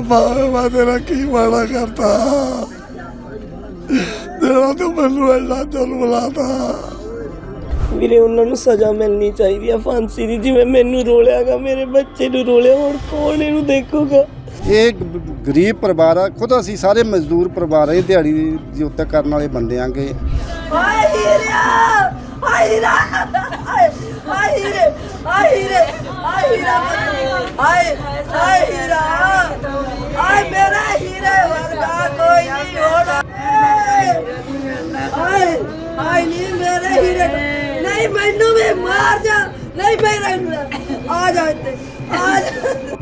ਰੱਬਾ ਮੈਂ ਤੇਰਾ ਕੀ ਮਾੜਾ ਕਰਤਾ? ਜਿਹੜਾ ਤੂੰ ਮੈਨੂੰ ਐਡਾ ਜ਼ੁਲਮ ਲਾਤਾ। ਵੀਰੇ ਉਹਨਾਂ ਨੂੰ ਸਜ਼ਾ ਮਿਲਣੀ ਚਾਹੀਦੀ ਆ ਫਾਂਸੀ ਦੀ। ਜਿਵੇਂ ਮੈਨੂੰ ਰੋਲਿਆਗਾ ਮੇਰੇ ਬੱਚੇ ਨੂੰ ਰੋਲਿਆ ਹੁਣ ਕੌਣ ਇਹਨੂੰ ਦੇਖੂਗਾ? ਇਹ ਗ- ਗਰੀਬ ਪਰਿਵਾਰ ਆ ਖੁਦ ਅਸੀਂ ਸਾਰੇ ਮਜ਼ਦੂਰ ਪਰਿਵਾਰ ਆ ਇਹ ਦਿਹਾੜੀ ਦੀ ਉੱਤੇ ਕਰਨ ਵਾਲੇ ਬੰਦੇ ਆਂਗੇ ਆਏ ਹੀਰਿਆ ਆਏ ਹੀਰਾ! ਆਏ ਆਏ ਹੀਰੇ ਆਏ ਹੀਰੇ ਆਏ ਹੀਰਾ ਆਏ ਆਏ ਹੀਰਾ ਆਏ ਮੇਰਾ ਹੀਰੇ ਵਰਗਾ ਕੋਈ ਨਹੀਂ ਹੋਣਾ ਆਏ ਆਏ ਨਹੀਂ ਮੇਰੇ ਹੀਰੇ ਨਹੀਂ ਮੈਨੂੰ ਵੀ ਮਾਰ ਜਾ ਨਹੀਂ ਮੇਰਾ ਆ ਜਾ ਇੱਥੇ ਆ ਜਾ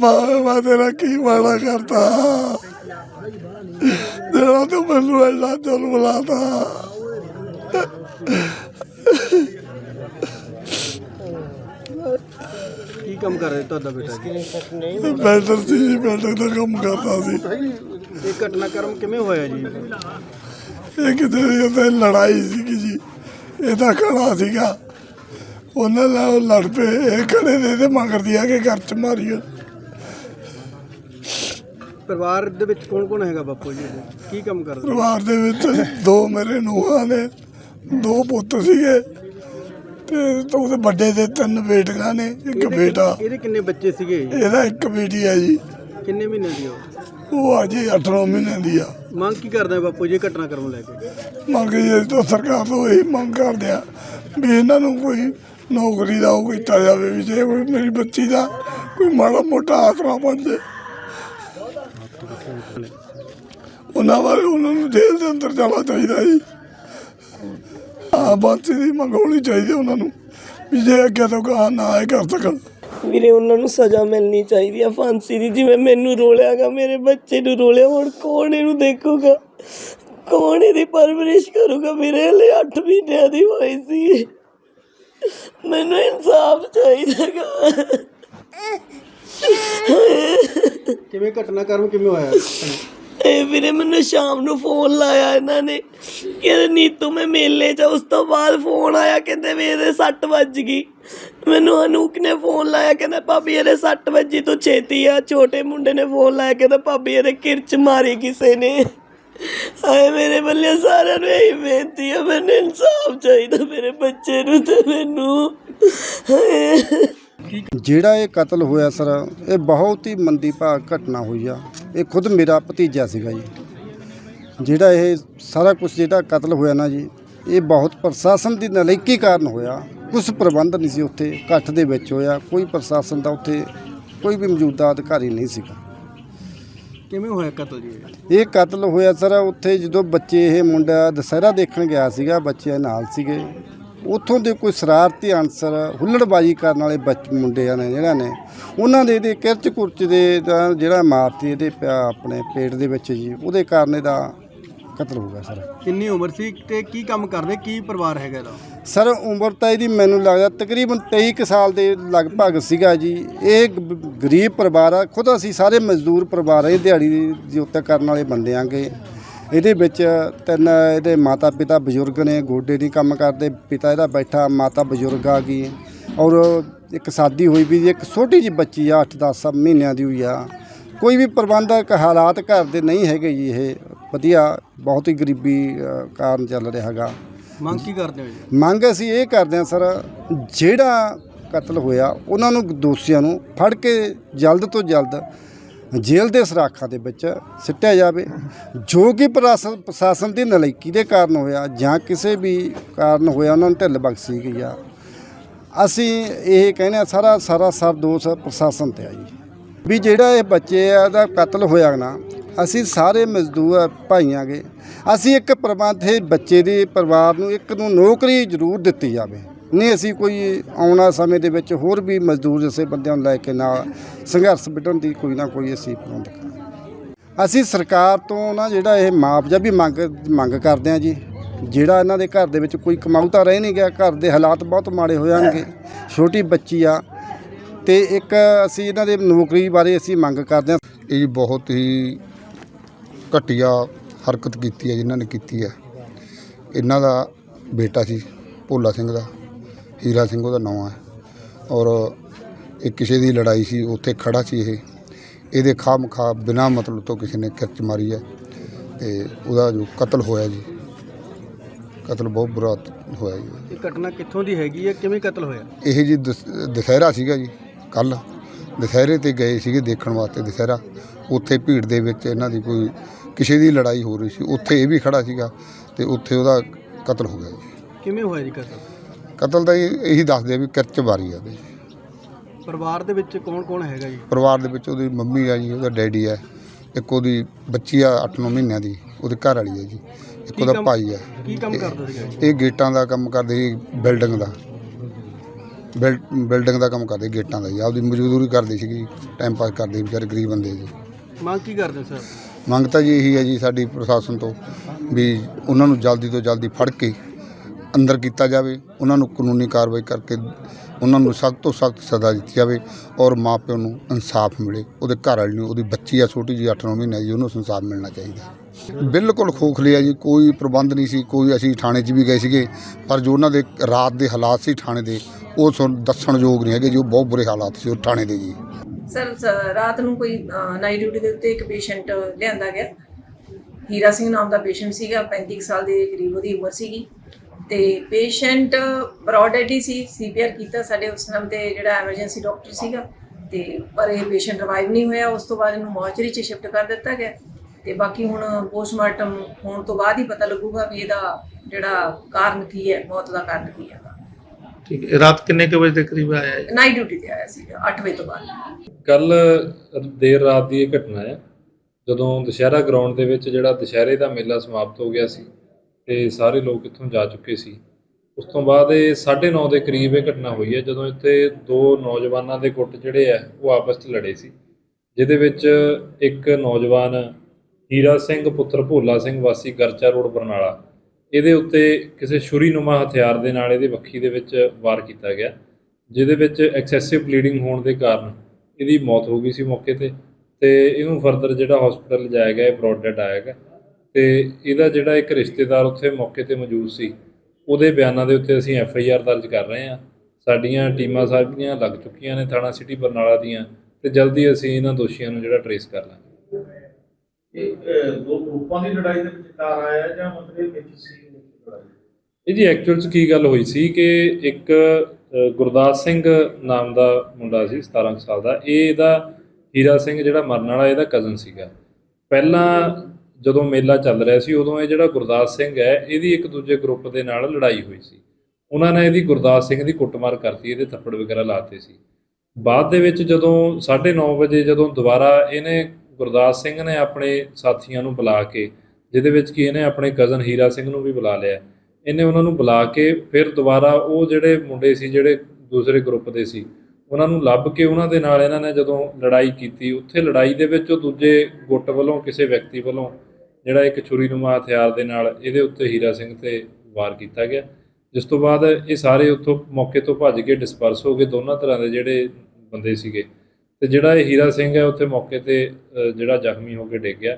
ਮੈਂ ਤੇਰਾ ਕੀ ਮਾੜਾ ਕਰਤਾ? ਜਿਹੜਾ ਤੂੰ ਮੈਨੂੰ ਐਡਾ ਜ਼ੁਲਮ ਲਾਤਾ। ਕੀ ਕੰਮ ਕਰ ਰਿਹਾ ਤੁਹਾਡਾ ਬੇਟਾ ਜੀ? ਬੈਠਰ ਸੀ ਜੀ ਬੈਠਰ ਦਾ ਕੰਮ ਕਰਦਾ ਸੀ। ਇਹ ਘਟਨਾਕ੍ਰਮ ਕਿਵੇਂ ਹੋਇਆ ਜੀ? ਇਹ ਕਿਤੇ ਉਹਦੇ ਲੜਾਈ ਸੀਗੀ ਜੀ। ਇਹਦਾ ਖੜਾ ਸੀਗਾ। ਉਹਨਾਂ ਨਾਲ ਉਹ ਲੜ ਪਏ ਇਹ ਖੜੇ ਦੇ ਤੇ ਮੰਗਰਦੀ ਆ ਕਿ ਘਰ ਚ ਮਾਰੀਓ ਪਰਿਵਾਰ ਦੇ ਵਿੱਚ ਕੌਣ ਕੌਣ ਹੈਗਾ ਬਾਪੂ ਜੀ? ਦੇ? ਕੀ ਕੰਮ ਕਰਦੇ? ਪਰਿਵਾਰ ਦੇ ਵਿੱਚ ਦੋ ਮੇਰੇ ਨੂੰਹਾਂ ਨੇ ਦੋ ਪੁੱਤ ਸੀਗੇ। ਤੇ ਉਹਦੇ ਵੱਡੇ ਦੇ ਤਿੰਨ ਬੇਟੀਆਂ ਨੇ ਇੱਕ ਬੇਟਾ। ਇਹਦੇ ਕਿੰਨੇ ਬੱਚੇ ਸੀਗੇ? ਇਹਦਾ ਇੱਕ ਬੇਟੀ ਆ ਜੀ। ਕਿੰਨੇ ਮਹੀਨੇ ਦੀ ਹੋ ਉਹ ਅਜੇ 8 ਮਹੀਨੇ ਦੀ ਆ। ਮੰਗ ਕੀ ਕਰਦੇ ਬਾਪੂ ਜੀ ਇਹ ਘਟਨਾਕ੍ਰਮ ਲੈ ਕੇ? ਮੰਗ ਜੇ ਤੋਂ ਸਰਕਾਰ ਤੋਂ ਇਹ ਮੰਗ ਕਰਦੇ ਆ ਵੀ ਇਹਨਾਂ ਨੂੰ ਕੋਈ ਨੌਕਰੀ ਦਾ ਉਹ ਕੀਤਾ ਜਾਵੇ ਵੀ ਜੇ ਕੋਈ ਮੇਰੀ ਬੱਚੀ ਦਾ ਕੋਈ ਮਾੜਾ ਮੋਟਾ ਆਸਰਾ ਬਣ ਜੇ। ਉਹਨਾਂ ਬਾਰੇ ਉਹਨਾਂ ਨੂੰ ਜੇਲ੍ਹ ਦੇ ਅੰਦਰ ਜਾਣਾ ਚਾਹੀਦਾ ਜੀ। ਆ ਬੱਚੀ ਦੀ ਮੰਗ ਹੋਣੀ ਚਾਹੀਦੀ ਉਹਨਾਂ ਨੂੰ। ਵੀ ਜੇ ਅੱਗੇ ਤੋਂ ਕਹਾ ਨਾ ਇਹ ਕਰ ਸਕਣ। ਵੀਰੇ ਉਹਨਾਂ ਨੂੰ ਸਜ਼ਾ ਮਿਲਣੀ ਚਾਹੀਦੀ ਆ ਫਾਂਸੀ ਦੀ। ਜਿਵੇਂ ਮੈਨੂੰ ਰੋਲਿਆਗਾ ਮੇਰੇ ਬੱਚੇ ਨੂੰ ਰੋਲਿਆ ਹੁਣ ਕੌਣ ਇਹਨੂੰ ਦੇਖੂਗਾ? ਕੌਣ ਇਹਦੀ ਪਰਵਰਿਸ਼ ਕਰੂਗਾ? ਮੇਰੇ ਹਲੇ 8 ਮਹੀਨਿਆਂ ਦੀ ਹੋਈ ਸੀ। ਮੈਨੂੰ ਇਨਸਾਫ ਚਾਹੀਦਾਗਾ। ਕਿਵੇਂ ਘਟਨਾਕ੍ਰਮ ਕਿਵੇਂ ਹੋਇਆ? ਇਹ ਵੀਰੇ ਮੈਨੂੰ ਸ਼ਾਮ ਨੂੰ ਫੋਨ ਲਾਇਆ ਇਹਨਾਂ ਨੇ। ਕਿ ਨੀਤੂ, ਮੈਂ ਮੇਲੇ 'ਚ ਉਸ ਤੋਂ ਬਾਅਦ ਫੋਨ ਆਇਆ, ਕਹਿੰਦੇ ਵੀ ਇਹਦੇ 6 ਵੱਜ ਗਈ। ਮੈਨੂੰ ਅਨੂਕ ਨੇ ਫੋਨ ਲਾਇਆ, ਕਹਿੰਦਾ, ਭਾਬੀ, ਇਹਦੇ 6 ਵੱਜੀ ਤੂੰ ਛੇਤੀ ਆ। ਛੋਟੇ ਮੁੰਡੇ ਨੇ ਫੋਨ ਲਾਇਆ, ਕਹਿੰਦਾ, ਭਾਬੀ, ਇਹਦੇ ਕਿਰਚ ਮਾਰੀ ਕਿਸੇ ਨੇ। ਆਏ ਮੇਰੇ ਬੱਲੇ ਸਾਰਿਆਂ ਨੂੰ ਇਹੀ ਬੇਨਤੀ ਹੈ ਮੈਨੂੰ ਇਨਸਾਫ ਚਾਹੀਦਾ ਮੇਰੇ ਬੱਚੇ ਨੂੰ ਤੇ ਮੈਨੂੰ। ਜਿਹੜਾ ਇਹ ਕਤਲ ਹੋਇਆ, ਸਰ, ਇਹ ਬਹੁਤ ਹੀ ਮੰਦੀ ਭਾਗ ਘਟਨਾ ਹੋਈ ਆ। ਇਹ ਖੁਦ ਮੇਰਾ ਭਤੀਜਾ ਸੀਗਾ ਜੀ। ਜਿਹੜਾ ਇਹ ਸਾਰਾ ਕੁਝ ਜਿਹੜਾ ਕਤਲ ਹੋਇਆ ਨਾ ਜੀ ਇਹ ਬਹੁਤ ਪ੍ਰਸ਼ਾਸਨ ਦੀ ਨਲਾਇਕੀ ਕਾਰਨ ਹੋਇਆ। ਕੁਝ ਪ੍ਰਬੰਧ ਨਹੀਂ ਸੀ ਉੱਥੇ ਇਕੱਠ ਦੇ ਵਿੱਚ ਹੋਇਆ। ਕੋਈ ਪ੍ਰਸ਼ਾਸਨ ਦਾ ਉੱਥੇ ਕੋਈ ਵੀ ਮੌਜੂਦਾ ਅਧਿਕਾਰੀ ਨਹੀਂ ਸੀਗਾ। ਕਿਵੇਂ ਹੋਇਆ ਕਤਲ ਜੀ ਇਹ? ਕਤਲ ਹੋਇਆ ਸਰ ਉੱਥੇ ਜਦੋਂ ਬੱਚੇ ਇਹ ਮੁੰਡਾ ਦੁਸਹਿਰਾ ਦੇਖਣ ਗਿਆ ਸੀਗਾ ਬੱਚੇ ਨਾਲ ਸੀਗੇ। ਉੱਥੋਂ ਦੇ ਕੋਈ ਸ਼ਰਾਰਤੀ ਅਨਸਰ ਹੁੱਲੜਬਾਜੀ ਕਰਨ ਵਾਲੇ ਬੱਚ ਮੁੰਡਿਆਂ ਨੇ ਜਿਹੜਾ ਨੇ ਉਹਨਾਂ ਦੇ ਇਹਦੇ ਕਿਰਚ ਕੁਰਚ ਦੇ ਦਾ ਜਿਹੜਾ ਮਾਰਤੀ ਇਹਦੇ ਪਿਆ ਆਪਣੇ ਪੇਟ ਦੇ ਵਿੱਚ ਜੀ ਉਹਦੇ ਕਾਰਨ ਇਹਦਾ ਕਤਲ ਹੋ ਗਿਆ ਸਰ। ਕਿੰਨੀ ਉਮਰ ਸੀ ਤੇ ਕੀ ਕੰਮ ਕਰਦੇ ਕੀ ਪਰਿਵਾਰ ਹੈਗਾ ਇਹਦਾ? ਸਰ ਉਮਰ ਤਾਂ ਇਹਦੀ ਮੈਨੂੰ ਲੱਗਦਾ ਤਕਰੀਬਨ 23 ਕੁ ਸਾਲ ਦੇ ਲਗਭਗ ਸੀਗਾ ਜੀ। ਇਹ ਗ- ਗਰੀਬ ਪਰਿਵਾਰ ਆ ਖੁਦ ਅਸੀਂ ਸਾਰੇ ਮਜ਼ਦੂਰ ਪਰਿਵਾਰ ਆ ਇਹ ਦਿਹਾੜੀ ਦੀ ਉੱਤੇ ਕਰਨ ਵਾਲੇ ਬੰਦੇ ਆਂਗੇ। ਇਹਦੇ ਵਿੱਚ ਤਿੰਨ ਇਹਦੇ ਮਾਤਾ ਪਿਤਾ ਬਜ਼ੁਰਗ ਨੇ ਗੋਡੇ ਨਹੀਂ ਕੰਮ ਕਰਦੇ ਪਿਤਾ ਇਹਦਾ ਬੈਠਾ ਮਾਤਾ ਬਜ਼ੁਰਗ ਆ ਗਈ ਔਰ ਇੱਕ ਸਾਦੀ ਹੋਈ ਵੀ ਇੱਕ ਛੋਟੀ ਜਿਹੀ ਬੱਚੀ ਆ 8-10 ਮਹੀਨਿਆਂ ਦੀ ਹੋਈ ਆ। ਕੋਈ ਵੀ ਪ੍ਰਬੰਧਕ ਹਾਲਾਤ ਘਰ ਦੇ ਨਹੀਂ ਹੈਗੇ ਜੀ ਇਹ। ਵਧੀਆ ਬਹੁਤ ਹੀ ਗਰੀਬੀ ਕਾਰਨ ਚੱਲ ਰਿਹਾ ਹੈਗਾ। ਮੰਗ ਕੀ ਕਰਦੇ ਹੋ ਜੀ? ਮੰਗ ਅਸੀਂ ਇਹ ਕਰਦੇ ਹਾਂ ਸਰ ਜਿਹੜਾ ਕਤਲ ਹੋਇਆ ਉਹਨਾਂ ਨੂੰ ਦੋਸ਼ੀਆਂ ਨੂੰ ਫੜ ਕੇ ਜਲਦ ਤੋਂ ਜਲਦ ਜੇਲ੍ਹ ਦੇ ਸਰਾਖਾਂ ਦੇ ਵਿੱਚ ਸਿੱਟਿਆ ਜਾਵੇ। ਜੋ ਕਿ ਪ੍ਰਸ਼ਾਸਨ ਪ੍ਰਸ਼ਾਸਨ ਦੀ ਨਲਾਇਕੀ ਦੇ ਕਾਰਨ ਹੋਇਆ ਜਾਂ ਕਿਸੇ ਵੀ ਕਾਰਨ ਹੋਇਆ, ਉਹਨਾਂ ਨੂੰ ਢਿੱਲ ਬਖਸ਼ੀ ਗਈ ਆ। ਅਸੀਂ ਇਹ ਕਹਿੰਦੇ ਹਾਂ ਸਾਰਾ ਸਾਰਾ ਸਰ ਦੋਸ਼ ਪ੍ਰਸ਼ਾਸਨ ਤੇ ਆ ਜੀ। ਵੀ ਜਿਹੜਾ ਇਹ ਬੱਚੇ ਆ ਦਾ ਕਤਲ ਹੋਇਆ ਨਾ, ਅਸੀਂ ਸਾਰੇ ਮਜ਼ਦੂਰ ਭਾਈਆਂਗੇ ਅਸੀਂ ਇੱਕ ਪ੍ਰਬੰਧ, ਇਹ ਬੱਚੇ ਦੇ ਪਰਿਵਾਰ ਨੂੰ ਇੱਕ ਨੂੰ ਨੌਕਰੀ ਜ਼ਰੂਰ ਦਿੱਤੀ ਜਾਵੇ। ਨਹੀਂ, ਅਸੀਂ ਕੋਈ ਆਉਣਾ ਸਮੇਂ ਦੇ ਵਿੱਚ ਹੋਰ ਵੀ ਮਜ਼ਦੂਰ ਜਿਸੇ ਬੰਦਿਆਂ ਨੂੰ ਲੈ ਕੇ ਨਾਲ ਸੰਘਰਸ਼ ਵਿੱਢਣ ਦੀ ਕੋਈ ਨਾ ਕੋਈ ਅਸੀਂ ਪ੍ਰਬੰਧ ਕਰਾਂਗੇ। ਅਸੀਂ ਸਰਕਾਰ ਤੋਂ ਨਾ ਜਿਹੜਾ ਇਹ ਮੁਆਵਜ਼ਾ ਵੀ ਮੰਗ ਮੰਗ ਕਰਦੇ ਹਾਂ ਜੀ, ਜਿਹੜਾ ਇਹਨਾਂ ਦੇ ਘਰ ਦੇ ਵਿੱਚ ਕੋਈ ਕਮਾਊ ਤਾਂ ਰਹਿ ਨਹੀਂ ਗਿਆ, ਘਰ ਦੇ ਹਾਲਾਤ ਬਹੁਤ ਮਾੜੇ ਹੋ ਜਾਣਗੇ, ਛੋਟੀ ਬੱਚੀ ਆ, ਤੇ ਇੱਕ ਅਸੀਂ ਇਹਨਾਂ ਦੇ ਨੌਕਰੀ ਬਾਰੇ ਅਸੀਂ ਮੰਗ ਕਰਦੇ ਹਾਂ। ਇਹ ਬਹੁਤ ਹੀ ਘਟੀਆ ਹਰਕਤ ਕੀਤੀ ਹੈ, ਜਿਨ੍ਹਾਂ ਨੇ ਕੀਤੀ ਹੈ। ਇਹਨਾਂ ਦਾ ਬੇਟਾ ਸੀ ਭੋਲਾ ਸਿੰਘ ਦਾ। ਹੀਰਾ ਸਿੰਘ ਉਹਦਾ ਨਾਂ ਹੈ। ਔਰ ਇਹ ਕਿਸੇ ਦੀ ਲੜਾਈ ਸੀ ਉੱਥੇ ਖੜਾ ਸੀ ਇਹ। ਇਹਦੇ ਖਾਮ ਖਾ ਬਿਨਾ ਮਤਲਬ ਤੋਂ ਕਿਸੇ ਨੇ ਕਿਰਚ ਮਾਰੀ ਹੈ ਤੇ ਉਹਦਾ ਜੋ ਕਤਲ ਹੋਇਆ ਜੀ ਕਤਲ ਬਹੁਤ ਬੁਰਾ ਹੋਇਆ ਜੀ। ਇਹ ਘਟਨਾ ਕਿੱਥੋਂ ਦੀ ਹੈਗੀ ਹੈ ਕਿਵੇਂ ਕਤਲ ਹੋਇਆ? ਇਹ ਜੀ ਦਸ- ਦੁਸਹਿਰਾ ਸੀਗਾ ਜੀ ਕੱਲ ਦੁਸਹਿਰੇ ਤੇ ਗਏ ਸੀਗੇ ਦੇਖਣ ਵਾਸਤੇ ਦੁਸਹਿਰਾ। ਉੱਥੇ ਭੀੜ ਦੇ ਵਿੱਚ ਇਹਨਾਂ ਦੀ ਕੋਈ ਕਿਸੇ ਦੀ ਲੜਾਈ ਹੋ ਰਹੀ ਸੀ। ਉੱਥੇ ਇਹ ਵੀ ਖੜਾ ਸੀਗਾ ਤੇ ਉੱਥੇ ਉਹਦਾ ਕਤਲ ਹੋ ਗਿਆ ਜੀ। ਕਿਵੇਂ ਹੋਇਆ ਜੀ ਕਤਲ? ਕਤਲ ਦਾ ਇਹ- ਇਹੀ ਦੱਸਦੇ ਆ ਵੀ ਕਿਰਚ ਮਾਰੀ ਆ ਉਹਦੇ। ਪਰਿਵਾਰ ਦੇ ਵਿੱਚ ਕੌਣ ਕੌਣ ਹੈਗਾ ਜੀ? ਪਰਿਵਾਰ ਦੇ ਵਿੱਚ ਉਹਦੀ ਮੰਮੀ ਆ ਜੀ ਉਹਦਾ ਡੈਡੀ ਹੈ ਇੱਕ ਉਹਦੀ ਬੱਚੀ ਆ 8-9 ਮਹੀਨਿਆਂ ਦੀ ਉਹਦੇ ਘਰ ਵਾਲੀ ਹੈ ਜੀ ਇੱਕ ਕੀ ਉਹਦਾ ਕੰਮ- ਭਾਈ ਹੈ ਕੀ ਕੰਮ ਕਰਦਾ ਸੀਗਾ ਜੀ? ਇਹ ਗੇਟਾਂ ਦਾ ਕੰਮ ਕਰਦੇ ਸੀ ਬਿਲਡਿੰਗ ਦਾ। ਬਿਲ- ਬਿਲਡਿੰਗ ਦਾ ਕੰਮ ਕਰਦੇ ਗੇਟਾਂ ਦਾ ਜੀ ਆਪਦੀ ਮਜ਼ਦੂਰੀ ਕਰਦੇ ਸੀਗੇ ਟਾਈਮ ਪਾਸ ਕਰਦੇ ਵਿਚਾਰੇ ਗਰੀਬ ਬੰਦੇ ਜੀ। ਮੰਗ ਕੀ ਕਰਦੇ ਸਰ? ਮੰਗ ਤਾਂ ਜੀ ਇਹੀ ਹੈ ਜੀ ਸਾਡੀ ਪ੍ਰਸ਼ਾਸਨ ਤੋਂ ਵੀ ਉਹਨਾਂ ਨੂੰ ਜਲਦੀ ਤੋਂ ਜਲਦੀ ਫੜ ਕੇ ਅੰਦਰ ਕੀਤਾ ਜਾਵੇ, ਉਹਨਾਂ ਨੂੰ ਕਾਨੂੰਨੀ ਕਾਰਵਾਈ ਕਰਕੇ ਉਹਨਾਂ ਨੂੰ ਸਖਤ ਤੋਂ ਸਖਤ ਸਜ਼ਾ ਦਿੱਤੀ ਜਾਵੇ ਔਰ ਮਾਪਿਆਂ ਨੂੰ ਇਨਸਾਫ ਮਿਲੇ। ਉਹਦੇ ਘਰ ਵਾਲੀ ਨੂੰ, ਉਹਦੀ ਬੱਚੀ ਆ ਛੋਟੀ ਜੀ 8-9 ਮਹੀਨੇ ਦੀ, ਉਹਨੂੰ ਇਨਸਾਫ ਮਿਲਣਾ ਚਾਹੀਦਾ। ਬਿਲਕੁਲ ਖੋਖਲੇ ਆ ਜੀ, ਕੋਈ ਪ੍ਰਬੰਧ ਨਹੀਂ ਸੀ, ਕੋਈ ਅਸੀਂ ਥਾਣੇ 'ਚ ਵੀ ਗਏ ਸੀਗੇ, ਪਰ ਜੋ ਉਹਨਾਂ ਦੇ ਰਾਤ ਦੇ ਹਾਲਾਤ ਸੀ ਥਾਣੇ ਦੇ, ਉਹ ਸਾਨੂੰ ਦੱਸਣਯੋਗ ਨਹੀਂ ਹੈਗੇ ਜੀ, ਉਹ ਬਹੁਤ ਬੁਰੇ ਹਾਲਾਤ ਸੀ ਉਹ ਥਾਣੇ ਦੇ ਜੀ। ਸਰ ਰਾਤ ਨੂੰ ਕੋਈ ਨਾਈਟ ਡਿਊਟੀ ਦੇ ਉੱਤੇ ਇੱਕ ਪੇਸ਼ੈਂਟ ਲਿਆਂਦਾ ਗਿਆ। ਹੀਰਾ ਸਿੰਘ ਨਾਮ ਦਾ ਪੇਸ਼ੈਂਟ ਸੀਗਾ 35 ਸਾਲ ਦੇ ਕਰੀਬ ਉਹਦੀ ਉਮਰ ਸੀਗੀ। ਤੇ ਪੇਸ਼ੈਂਟ ਬਰੋਡ ਡੈਡੀ ਸੀ ਸੀਪੀਆਰ ਕੀਤਾ ਸਾਡੇ ਉਸ ਨਾਮ ਤੇ ਜਿਹੜਾ ਐਮਰਜੈਂਸੀ ਡਾਕਟਰ ਸੀਗਾ। ਤੇ ਪਰ ਇਹ ਪੇਸ਼ੈਂਟ ਰਿਵਾਈਵ ਨਹੀਂ ਹੋਇਆ ਉਸ ਤੋਂ ਬਾਅਦ ਇਹਨੂੰ ਮੋਰਚਰੀ 'ਚ ਸ਼ਿਫਟ ਕਰ ਦਿੱਤਾ ਗਿਆ। ਤੇ ਬਾਕੀ ਹੁਣ ਪੋਸਟਮਾਰਟਮ ਹੋਣ ਤੋਂ ਬਾਅਦ ਹੀ ਪਤਾ ਲੱਗੂਗਾ ਵੀ ਇਹਦਾ ਜਿਹੜਾ ਕਾਰਨ ਕੀ ਹੈ ਮੌਤ ਦਾ ਕਾਰਨ ਕੀ ਹੈ। ਠੀਕ ਹੈ ਰਾਤ ਕਿੰਨੇ ਕੁ ਵਜੇ ਦੇ ਕਰੀਬ ਆਇਆ ਹੈ ਨਾਈਟ ਡਿਊਟੀ ਤੇ ਆਇਆ ਸੀਗਾ 8 ਵਜੇ ਤੋਂ ਬਾਅਦ। ਕੱਲ ਦੇਰ ਰਾਤ ਦੀ ਇਹ ਘਟਨਾ ਹੈ। ਜਦੋਂ ਦੁਸ਼ਹਿਰਾ ਗਰਾਊਂਡ ਦੇ ਵਿੱਚ ਜਿਹੜਾ ਦੁਸ਼ਹਿਰੇ ਦਾ ਮੇਲਾ ਸਮਾਪਤ ਹੋ ਗਿਆ ਸੀ ਤੇ ਸਾਰੇ ਲੋਕ ਇੱਥੋਂ ਜਾ ਚੁੱਕੇ ਸੀ। ਉਸ ਤੋਂ ਬਾਅਦ ਇਹ 9:30 ਦੇ ਕਰੀਬ ਇਹ ਘਟਨਾ ਹੋਈ ਹੈ, ਜਦੋਂ ਇੱਥੇ ਦੋ ਨੌਜਵਾਨਾਂ ਦੇ ਗੁੱਟ ਜਿਹੜੇ ਆ, ਉਹ ਆਪਸ 'ਚ ਲੜੇ ਸੀ। ਜਿਹਦੇ ਵਿੱਚ ਇੱਕ ਨੌਜਵਾਨ ਹੀਰਾ ਸਿੰਘ, ਪੁੱਤਰ ਭੋਲਾ ਸਿੰਘ, ਵਾਸੀ ਗਰਚਾ ਰੋਡ, ਬਰਨਾਲਾ। ਇਹਦੇ ਉੱਤੇ ਕਿਸੇ ਛੁਰੀਨੁਮਾ ਹਥਿਆਰ ਦੇ ਨਾਲ ਇਹਦੇ ਵੱਖੀ ਦੇ ਵਿੱਚ ਵਾਰ ਕੀਤਾ ਗਿਆ, ਜਿਹਦੇ ਵਿੱਚ ਐਕਸੈਸਿਵ ਬਲੀਡਿੰਗ ਹੋਣ ਦੇ ਕਾਰਨ ਇਹਦੀ ਮੌਤ ਹੋ ਗਈ ਸੀ ਮੌਕੇ ਤੇ। ਤੇ ਇਹਨੂੰ ਫਰਦਰ ਜਿਹੜਾ ਹਸਪੀਟਲ ਲਿਜਾਇਆ ਗਿਆ, ਇਹ ਬ੍ਰੌਡ ਡੈਡ ਆਇਆ ਗਿਆ ਤੇ ਇਹਦਾ ਜਿਹੜਾ ਇੱਕ ਰਿਸ਼ਤੇਦਾਰ ਉੱਥੇ ਮੌਕੇ ਤੇ ਮੌਜੂਦ ਸੀ ਉਹਦੇ ਬਿਆਨਾਂ ਦੇ ਉੱਤੇ ਅਸੀਂ ਐਫ ਆਈ ਆਰ ਦਰਜ ਕਰ ਰਹੇ ਹਾਂ। ਸਾਡੀਆਂ ਟੀਮਾਂ ਸਾਰੀਆਂ ਲੱਗ ਚੁੱਕੀਆਂ ਨੇ ਥਾਣਾ ਸਿਟੀ ਬਰਨਾਲਾ ਦੀਆਂ ਤੇ ਜਲਦੀ ਅਸੀਂ ਇਹਨਾਂ ਦੋਸ਼ੀਆਂ ਨੂੰ ਜਿਹੜਾ ਟਰੇਸ ਕਰ ਲਾਂਗੇ। ਇਹ ਦੋ ਗਰੁੱਪਾਂ ਦੀ ਲੜਾਈ ਦੇ ਵਿਚਕਾਰ ਆਇਆ ਜਾਂ ਮਤਲਬ ਵਿੱਚ ਸੀ ਇਹ ਜੀ ਐਕਚੁਅਲ 'ਚ ਕੀ ਗੱਲ ਹੋਈ ਸੀ ਕਿ ਇੱਕ ਗੁਰਦਾਸ ਸਿੰਘ ਨਾਮ ਦਾ ਮੁੰਡਾ ਸੀ 17 ਕੁ ਸਾਲ ਦਾ। ਇਹ ਇਹਦਾ ਹੀਰਾ ਸਿੰਘ ਜਿਹੜਾ ਮਰਨ ਵਾਲਾ ਇਹਦਾ ਕਜ਼ਨ ਸੀਗਾ। ਪਹਿਲਾਂ ਜਦੋਂ ਮੇਲਾ ਚੱਲ ਰਿਹਾ ਸੀ, ਉਦੋਂ ਇਹ ਜਿਹੜਾ ਗੁਰਦਾਸ ਸਿੰਘ ਹੈ, ਇਹਦੀ ਇੱਕ ਦੂਜੇ ਗਰੁੱਪ ਦੇ ਨਾਲ ਲੜਾਈ ਹੋਈ ਸੀ। ਉਹਨਾਂ ਨੇ ਇਹਦੀ ਗੁਰਦਾਸ ਸਿੰਘ ਦੀ ਕੁੱਟਮਾਰ ਕਰਤੀ, ਇਹਦੇ ਥੱਪੜ ਵਗੈਰਾ ਲਾਤੇ ਸੀ। ਬਾਅਦ ਦੇ ਵਿੱਚ ਜਦੋਂ 9:30 ਵਜੇ ਜਦੋਂ ਦੁਬਾਰਾ ਇਹਨੇ ਗੁਰਦਾਸ ਸਿੰਘ ਨੇ ਆਪਣੇ ਸਾਥੀਆਂ ਨੂੰ ਬੁਲਾ ਕੇ, ਜਿਹਦੇ ਵਿੱਚ ਕਿ ਇਹਨੇ ਆਪਣੇ ਕਜ਼ਨ ਹੀਰਾ ਸਿੰਘ ਨੂੰ ਵੀ ਬੁਲਾ ਲਿਆ, ਇਹਨੇ ਉਹਨਾਂ ਨੂੰ ਬੁਲਾ ਕੇ ਫਿਰ ਦੁਬਾਰਾ ਉਹ ਜਿਹੜੇ ਮੁੰਡੇ ਸੀ, ਜਿਹੜੇ ਦੂਸਰੇ ਗਰੁੱਪ ਦੇ ਸੀ, ਉਹਨਾਂ ਨੂੰ ਲੱਭ ਕੇ ਉਹਨਾਂ ਦੇ ਨਾਲ ਇਹਨਾਂ ਨੇ ਜਦੋਂ ਲੜਾਈ ਕੀਤੀ, ਉੱਥੇ ਲੜਾਈ ਦੇ ਵਿੱਚ ਉਹ ਦੂਜੇ ਗੁੱਟ ਵੱਲੋਂ, ਕਿਸੇ ਵਿਅਕਤੀ ਵੱਲੋਂ ਜਿਹੜਾ ਇੱਕ ਛੁਰੀਨੁਮਾ ਹਥਿਆਰ ਦੇ ਨਾਲ ਇਹਦੇ ਉੱਤੇ ਹੀਰਾ ਸਿੰਘ ਤੇ ਵਾਰ ਕੀਤਾ ਗਿਆ। ਜਿਸ ਤੋਂ ਬਾਅਦ ਇਹ ਸਾਰੇ ਉੱਥੋਂ ਮੌਕੇ ਤੋਂ ਭੱਜ ਕੇ ਡਿਸਪਰਸ ਹੋ ਗਏ। ਦੋਨਾਂ ਤਰ੍ਹਾਂ ਦੇ ਜਿਹੜੇ ਬੰਦੇ ਸੀਗੇ ਤੇ ਜਿਹੜਾ ਇਹ ਹੀਰਾ ਸਿੰਘ ਹੈ, ਉੱਥੇ ਮੌਕੇ ਤੇ ਜਿਹੜਾ ਜ਼ਖਮੀ ਹੋ ਕੇ ਡਿੱਗ ਗਿਆ।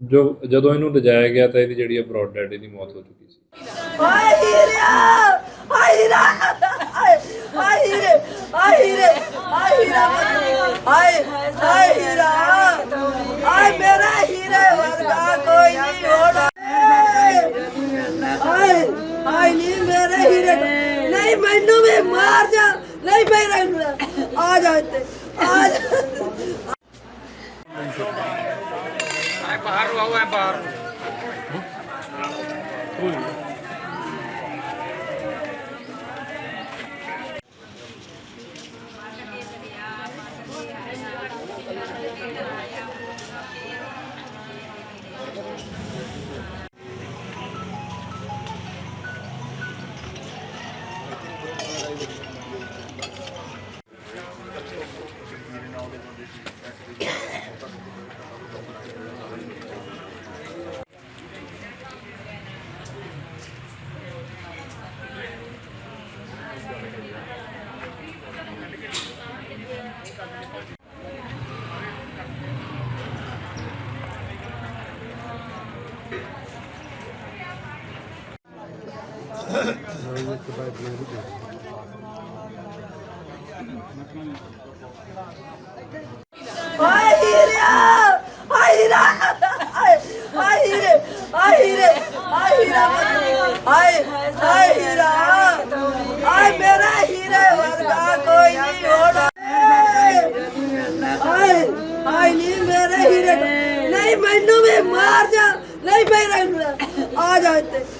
ਜੋ, ਜਦੋਂ ਇਹਨੂੰ ਲਿਜਾਇਆ ਗਿਆ ਤਾਂ ਇਹਦੀ ਜਿਹੜੀ ਬ੍ਰੌਡ ਡੈਡ ਦੀ ਮੌਤ ਹੋ ਚੁੱਕੀ ਸੀ। ਹਾਏ ਹੀਰਾ! ਹਾਏ ਹੀਰਾ! ਹਾਏ ਹੀਰੇ! ਹਾਏ ਹੀਰੇ! ਹਾਏ ਹੀਰਾ! ਹਾਏ ਹਾਏ ਹੀਰਾ! ਆਏ ਮੇਰਾ ਹੀਰੇ ਵਰਗਾ ਕੋਈ ਨਹੀਂ ਹੋਣਾ। ਆਏ ਆਏ ਨਹੀਂ ਮੇਰੇ ਹੀਰੇ। ਨਹੀਂ ਮੈਨੂੰ ਵੀ ਮਾਰ ਜਾ ਨਹੀਂ ਮੇਰੇ ਆ ਜਾ ਇੱਥੇ ਆ ਜਾ। ਬਾਹਰ ਆਓ ਐ ਬਾਹਰ ਕੋਈ ਨਹੀਂ ਹੋਣਾ ਹਾਏ ਹਾਏ ਨਹੀਂ ਮੇਰੇ ਹੀਰੇ ਨੂੰ- ਨਹੀਂ ਮੈਨੂੰ ਵੀ ਮਾਰ ਜਾ ਨਹੀਂ ਮੇਰਾ ਆ ਜਾ ਇੱਥੇ ਆ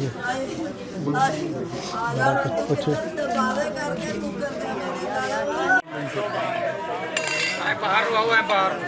ਮਾਤਾ ਜੀ ਬੋਲ ਪਣਗੇ ਪੁੱਛੋ। ਬਾਰੇ ਕਰਕੇ ਤੂੰ ਕਰਦੇ ਮੇਰੀ ਗਾਲਾਂ ਬਾਹਰ ਆਓ ਐ ਬਾਹਰ